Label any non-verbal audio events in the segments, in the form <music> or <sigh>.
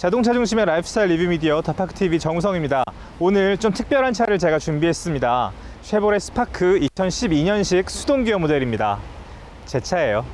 자동차 중심의 라이프스타일 리뷰 미디어 더파크 TV 정우성입니다. 오늘 좀 특별한 차를 제가 준비했습니다. 쉐보레 스파크 2012년식 수동 기어 모델입니다. 제 차예요.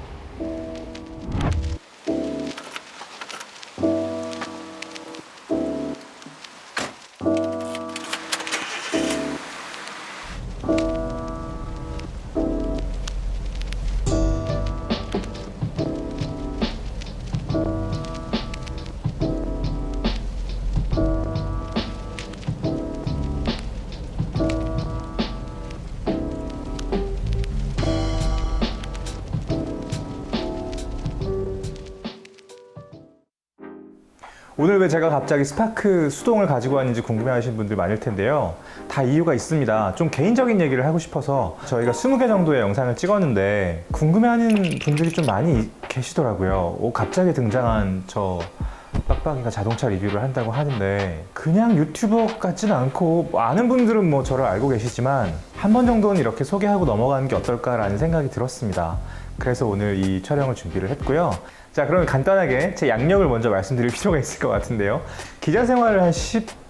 오늘 왜 제가 갑자기 스파크 수동을 가지고 왔는지 궁금해하시는 분들 많을 텐데요. 다 이유가 있습니다. 좀 개인적인 얘기를 하고 싶어서 저희가 20개 정도의 영상을 찍었는데 궁금해하는 분들이 좀 많이 계시더라고요. 오, 갑자기 등장한 저 빡빡이가 자동차 리뷰를 한다고 하는데 그냥 유튜버 같진 않고 뭐 아는 분들은 뭐 저를 알고 계시지만 한 번 정도는 이렇게 소개하고 넘어가는 게 어떨까라는 생각이 들었습니다. 그래서 오늘 이 촬영을 준비를 했고요. 자, 그러면 간단하게 제 양력을 먼저 말씀드릴 <laughs> 필요가 있을 것 같은데요. 기자 생활을 한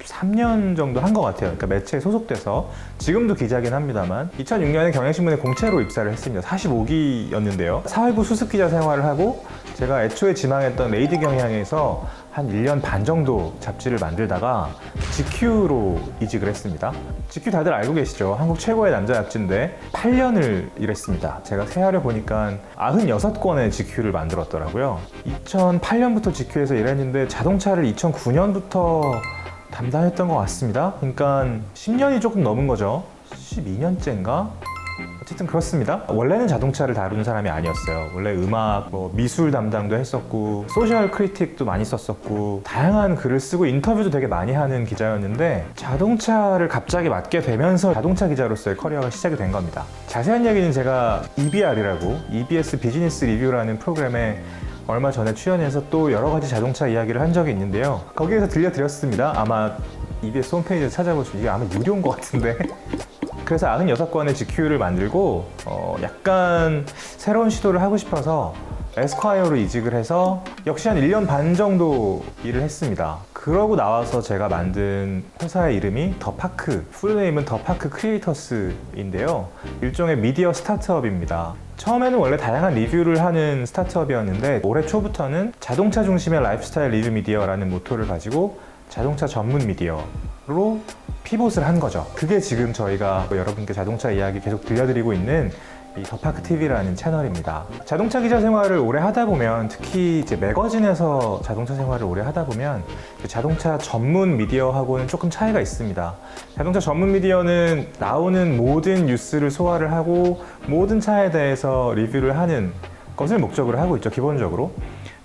13년 정도 한 것 같아요. 그러니까 매체에 소속돼서 지금도 기자긴 합니다만 2006년에 경향신문에 공채로 입사를 했습니다. 45기였는데요. 사회부 수습 기자 생활을 하고 제가 애초에 지망했던 레이디 경향에서 한 1년 반 정도 잡지를 만들다가 GQ로 이직을 했습니다. GQ 다들 알고 계시죠? 한국 최고의 남자 잡지인데 8년을 일했습니다. 제가 세하려 보니까 96권의 GQ를 만들었더라고요. 2008년부터 GQ에서 일했는데 자동차를 2009년부터 담당했던 것 같습니다. 그러니까 10년이 조금 넘은 거죠. 12년째인가? 어쨌든 그렇습니다. 원래는 자동차를 다루는 사람이 아니었어요. 원래 음악, 뭐 미술 담당도 했었고 소셜 크리틱도 많이 썼었고 다양한 글을 쓰고 인터뷰도 되게 많이 하는 기자였는데 자동차를 갑자기 맡게 되면서 자동차 기자로서의 커리어가 시작이 된 겁니다. 자세한 얘기는 제가 EBR이라고 EBS 비즈니스 리뷰라는 프로그램에 얼마 전에 출연해서 또 여러 가지 자동차 이야기를 한 적이 있는데요. 거기에서 들려드렸습니다. 아마 EBS 홈페이지에서 찾아보시면 이게 아마 유료인 것 같은데 <laughs> 그래서 96권의 GQ를 만들고 어, 약간 새로운 시도를 하고 싶어서 에스콰이어로 이직을 해서 역시 한 1년 반 정도 일을 했습니다. 그러고 나와서 제가 만든 회사의 이름이 더파크, 풀네임은 더파크 크리에이터스인데요. 일종의 미디어 스타트업입니다. 처음에는 원래 다양한 리뷰를 하는 스타트업이었는데 올해 초부터는 자동차 중심의 라이프스타일 리뷰 미디어라는 모토를 가지고 자동차 전문 미디어로 피봇을 한 거죠. 그게 지금 저희가 여러분께 자동차 이야기 계속 들려드리고 있는 이 더파크 TV라는 채널입니다. 자동차 기자 생활을 오래 하다 보면 특히 이제 매거진에서 자동차 생활을 오래 하다 보면 그 자동차 전문 미디어하고는 조금 차이가 있습니다. 자동차 전문 미디어는 나오는 모든 뉴스를 소화를 하고 모든 차에 대해서 리뷰를 하는 것을 목적으로 하고 있죠, 기본적으로.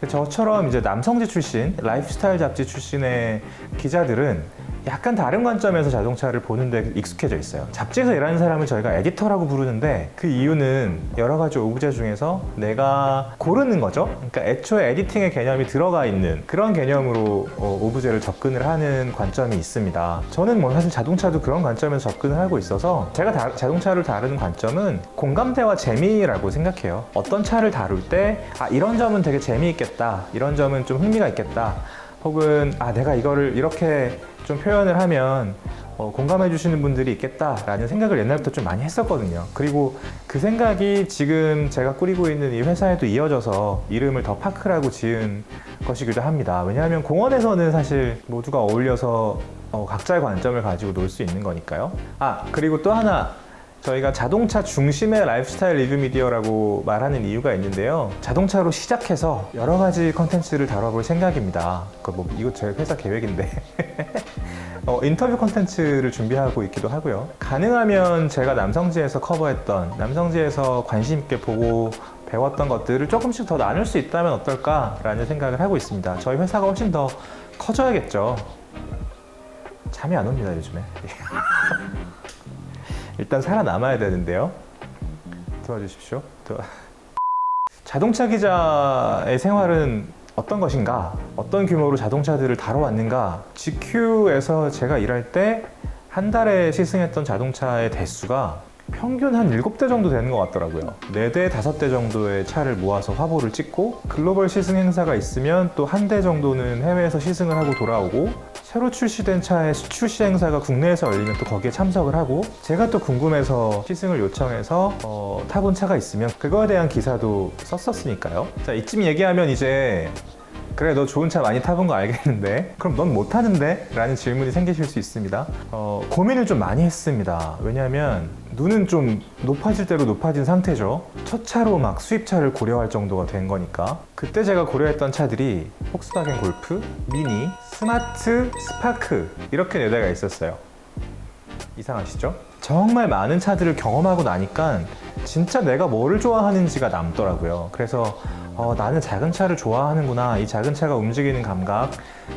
저처럼 이제 남성지 출신, 라이프스타일 잡지 출신의 기자들은 약간 다른 관점에서 자동차를 보는데 익숙해져 있어요. 잡지에서 일하는 사람을 저희가 에디터라고 부르는데 그 이유는 여러 가지 오브제 중에서 내가 고르는 거죠. 그러니까 애초에 에디팅의 개념이 들어가 있는 그런 개념으로 어, 오브제를 접근을 하는 관점이 있습니다. 저는 뭐 사실 자동차도 그런 관점에서 접근을 하고 있어서 제가 다- 자동차를 다루는 관점은 공감대와 재미라고 생각해요. 어떤 차를 다룰 때 아, 이런 점은 되게 재미있겠다. 이런 점은 좀 흥미가 있겠다. 혹은 아 내가 이거를 이렇게 좀 표현을 하면 어, 공감해 주시는 분들이 있겠다라는 생각을 옛날부터 좀 많이 했었거든요. 그리고 그 생각이 지금 제가 꾸리고 있는 이 회사에도 이어져서 이름을 더 파크라고 지은 것이기도 합니다. 왜냐하면 공원에서는 사실 모두가 어울려서 어, 각자의 관점을 가지고 놀 수 있는 거니까요. 아 그리고 또 하나 저희가 자동차 중심의 라이프스타일 리뷰 미디어라고 말하는 이유가 있는데요. 자동차로 시작해서 여러 가지 컨텐츠를 다뤄볼 생각입니다. 그뭐 이거 제 회사 계획인데. <laughs> 어, 인터뷰 컨텐츠를 준비하고 있기도 하고요. 가능하면 제가 남성지에서 커버했던, 남성지에서 관심 있게 보고 배웠던 것들을 조금씩 더 나눌 수 있다면 어떨까라는 생각을 하고 있습니다. 저희 회사가 훨씬 더 커져야겠죠. 잠이 안 옵니다, 요즘에. <laughs> 일단 살아남아야 되는데요. 도와주십시오. 도- <laughs> 자동차 기자의 생활은 어떤 것인가? 어떤 규모로 자동차들을 다뤄왔는가? GQ에서 제가 일할 때 한 달에 시승했던 자동차의 대수가 평균 한 7대 정도 되는 것 같더라고요. 4대, 5대 정도의 차를 모아서 화보를 찍고 글로벌 시승 행사가 있으면 또 한 대 정도는 해외에서 시승을 하고 돌아오고 새로 출시된 차의 출시 행사가 국내에서 열리면 또 거기에 참석을 하고 제가 또 궁금해서 시승을 요청해서 어, 타본 차가 있으면 그거에 대한 기사도 썼었으니까요. 자 이쯤 얘기하면 이제 그래 너 좋은 차 많이 타본 거 알겠는데 그럼 넌 못 타는데? 라는 질문이 생기실 수 있습니다 어, 고민을 좀 많이 했습니다 왜냐하면 눈은 좀 높아질 대로 높아진 상태죠 첫 차로 막 수입차를 고려할 정도가 된 거니까 그때 제가 고려했던 차들이 폭스바겐 골프, 미니, 스마트, 스파크 이렇게 네 대가 있었어요 이상하시죠? 정말 많은 차들을 경험하고 나니까 진짜 내가 뭐를 좋아하는지가 남더라고요. 그래서 어, 나는 작은 차를 좋아하는구나. 이 작은 차가 움직이는 감각,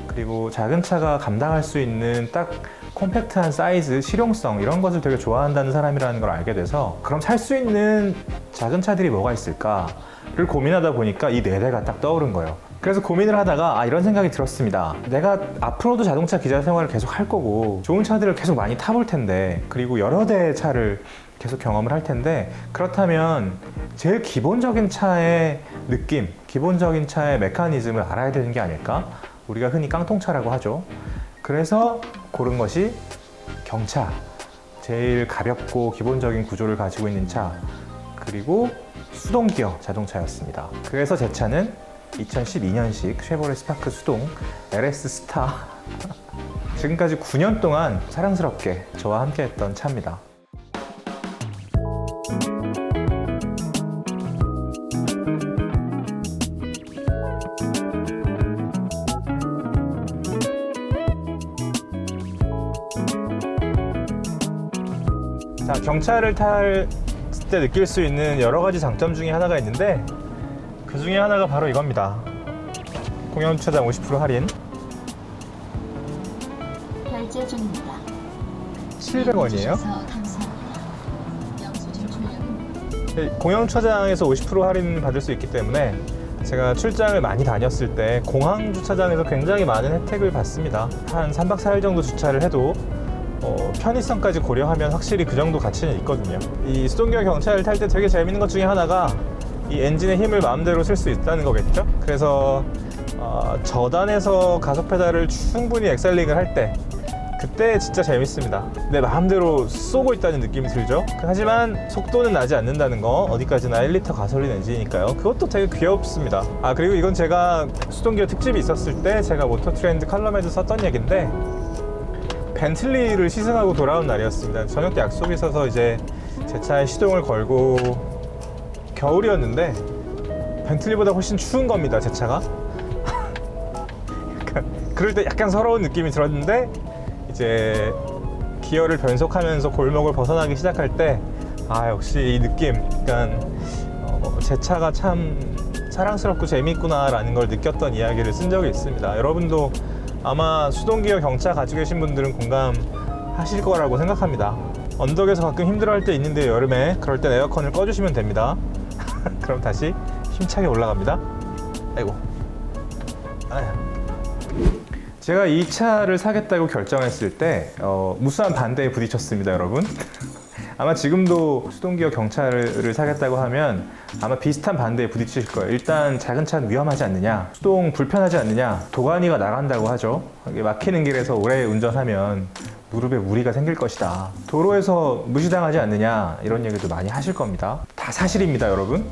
그리고 작은 차가 감당할 수 있는 딱 콤팩트한 사이즈, 실용성 이런 것을 되게 좋아한다는 사람이라는 걸 알게 돼서 그럼 살 수 있는 작은 차들이 뭐가 있을까를 고민하다 보니까 이 네 대가 딱 떠오른 거예요. 그래서 고민을 하다가 아, 이런 생각이 들었습니다. 내가 앞으로도 자동차 기자 생활을 계속 할 거고 좋은 차들을 계속 많이 타볼 텐데 그리고 여러 대의 차를 계속 경험을 할 텐데 그렇다면 제일 기본적인 차의 느낌, 기본적인 차의 메커니즘을 알아야 되는 게 아닐까? 우리가 흔히 깡통차라고 하죠. 그래서 고른 것이 경차. 제일 가볍고 기본적인 구조를 가지고 있는 차. 그리고 수동 기어 자동차였습니다. 그래서 제 차는 2012년식 쉐보레 스파크 수동 LS 스타. <laughs> 지금까지 9년 동안 사랑스럽게 저와 함께 했던 차입니다. 자, 경차를 탈 때 느낄 수 있는 여러 가지 장점 중에 하나가 있는데 그 중에 하나가 바로 이겁니다. 공연 주차장 50% 할인 결제 중입니다. 700원이에요. 감사합니다. 영수증 출력은 공영 주차장에서 50% 할인 받을 수 있기 때문에 제가 출장을 많이 다녔을 때 공항 주차장에서 굉장히 많은 혜택을 받습니다. 한 3박 4일 정도 주차를 해도 어, 편의성까지 고려하면 확실히 그 정도 가치는 있거든요. 이 수동기어 경차를 탈 때 되게 재밌는 것 중에 하나가 이 엔진의 힘을 마음대로 쓸 수 있다는 거겠죠. 그래서 어, 저단에서 가속 페달을 충분히 엑셀링을 할 때 그때 진짜 재밌습니다. 내 마음대로 쏘고 있다는 느낌이 들죠. 하지만 속도는 나지 않는다는 거 어디까지나 1리터 가솔린 엔진이니까요. 그것도 되게 귀엽습니다. 아 그리고 이건 제가 수동기어 특집이 있었을 때 제가 모터 트렌드 칼럼에도 썼던 얘기인데 벤틀리를 시승하고 돌아온 날이었습니다. 저녁 때 약속이 있어서 이제 제 차에 시동을 걸고 겨울이었는데 벤틀리보다 훨씬 추운 겁니다. 제 차가. <laughs> 그럴 때 약간 서러운 느낌이 들었는데 이제 기어를 변속하면서 골목을 벗어나기 시작할 때 아 역시 이 느낌 약간 어, 제 차가 참 사랑스럽고 재미있구나라는 걸 느꼈던 이야기를 쓴 적이 있습니다. 여러분도 아마 수동기어 경차 가지고 계신 분들은 공감하실 거라고 생각합니다. 언덕에서 가끔 힘들어할 때 있는데 여름에 그럴 땐 에어컨을 꺼주시면 됩니다. <laughs> 그럼 다시 힘차게 올라갑니다. 아이고. 제가 이 차를 사겠다고 결정했을 때 어, 무수한 반대에 부딪혔습니다, 여러분. <laughs> 아마 지금도 수동기어 경차를 사겠다고 하면 아마 비슷한 반대에 부딪히실 거예요. 일단 작은 차는 위험하지 않느냐, 수동 불편하지 않느냐, 도가니가 나간다고 하죠. 막히는 길에서 오래 운전하면 무릎에 무리가 생길 것이다. 도로에서 무시당하지 않느냐 이런 얘기도 많이 하실 겁니다. 다 사실입니다, 여러분.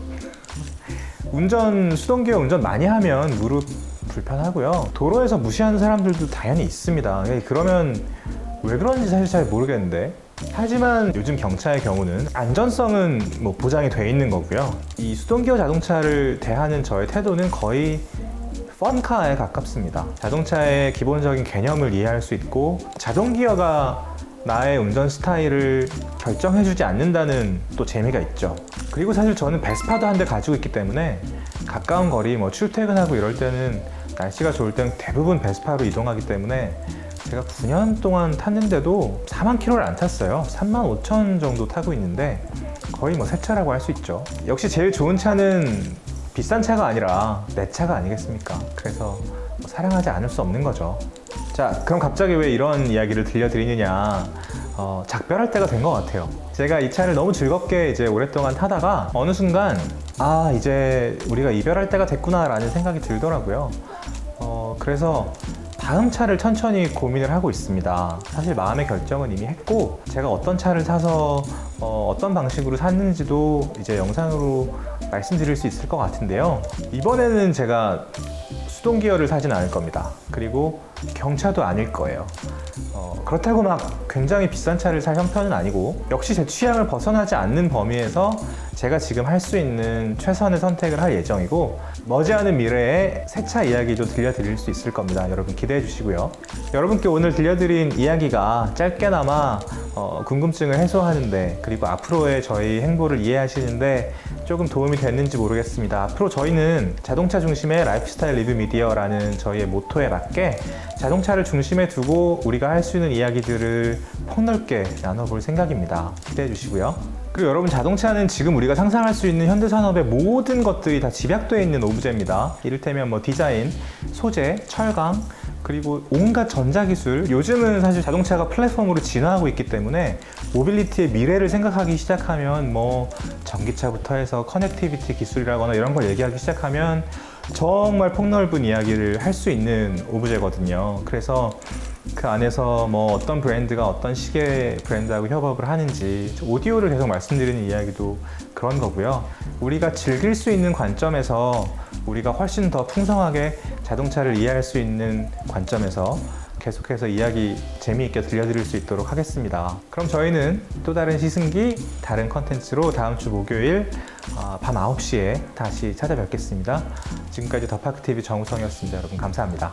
운전 수동기어 운전 많이 하면 무릎 불편하고요. 도로에서 무시하는 사람들도 당연히 있습니다. 예, 그러면 왜 그런지 사실 잘 모르겠는데. 하지만 요즘 경차의 경우는 안전성은 뭐 보장이 돼 있는 거고요. 이 수동기어 자동차를 대하는 저의 태도는 거의 펀카에 가깝습니다. 자동차의 기본적인 개념을 이해할 수 있고 자동기어가 나의 운전 스타일을 결정해주지 않는다는 또 재미가 있죠. 그리고 사실 저는 베스파도 한 대 가지고 있기 때문에 가까운 거리 뭐 출퇴근하고 이럴 때는 날씨가 좋을 때는 대부분 베스파로 이동하기 때문에 제가 9년 동안 탔는데도 4만 킬로를 안 탔어요. 3만 5천 정도 타고 있는데 거의 뭐 새 차라고 할 수 있죠. 역시 제일 좋은 차는 비싼 차가 아니라 내 차가 아니겠습니까? 그래서 뭐 사랑하지 않을 수 없는 거죠. 자, 그럼 갑자기 왜 이런 이야기를 들려드리느냐? 어, 작별할 때가 된 것 같아요. 제가 이 차를 너무 즐겁게 이제 오랫동안 타다가 어느 순간 아 이제 우리가 이별할 때가 됐구나라는 생각이 들더라고요. 어, 그래서 다음 차를 천천히 고민을 하고 있습니다. 사실 마음의 결정은 이미 했고 제가 어떤 차를 사서 어, 떤 방식으로 샀는지도 이제 영상으로 말씀드릴 수 있을 것 같은데요. 이번에는 제가 수동 기어를 사진 않을 겁니다. 그리고 경차도 아닐 거예요. 어, 그렇다고 막 굉장히 비싼 차를 살 형편은 아니고 역시 제 취향을 벗어나지 않는 범위에서 제가 지금 할 수 있는 최선의 선택을 할 예정이고 머지않은 미래에 새차 이야기도 들려드릴 수 있을 겁니다. 여러분 기대해 주시고요. 여러분께 오늘 들려드린 이야기가 짧게나마 어, 궁금증을 해소하는데 그리고 앞으로의 저희 행보를 이해하시는데 조금 도움이 됐는지 모르겠습니다. 앞으로 저희는 자동차 중심의 라이프스타일 리뷰 미디어라는 저희의 모토에 맞게 자동차를 중심에 두고 우리가 할 수 있는 이야기들을 폭넓게 나눠볼 생각입니다. 기대해 주시고요. 그리고 여러분 자동차는 지금 우리가 상상할 수 있는 현대 산업의 모든 것들이 다 집약되어 있는 오브제입니다. 이를테면 뭐 디자인, 소재, 철강, 그리고 온갖 전자기술 요즘은 사실 자동차가 플랫폼으로 진화하고 있기 때문에 모빌리티의 미래를 생각하기 시작하면 뭐 전기차부터 해서 커넥티비티 기술이라거나 이런 걸 얘기하기 시작하면 정말 폭넓은 이야기를 할 수 있는 오브제거든요 그래서 그 안에서 뭐 어떤 브랜드가 어떤 시계 브랜드하고 협업을 하는지 오디오를 계속 말씀드리는 이야기도 그런 거고요 우리가 즐길 수 있는 관점에서 우리가 훨씬 더 풍성하게 자동차를 이해할 수 있는 관점에서 계속해서 이야기 재미있게 들려드릴 수 있도록 하겠습니다. 그럼 저희는 또 다른 시승기, 다른 컨텐츠로 다음 주 목요일 어, 밤 9시에 다시 찾아뵙겠습니다. 지금까지 더파크TV 정우성이었습니다. 여러분 감사합니다.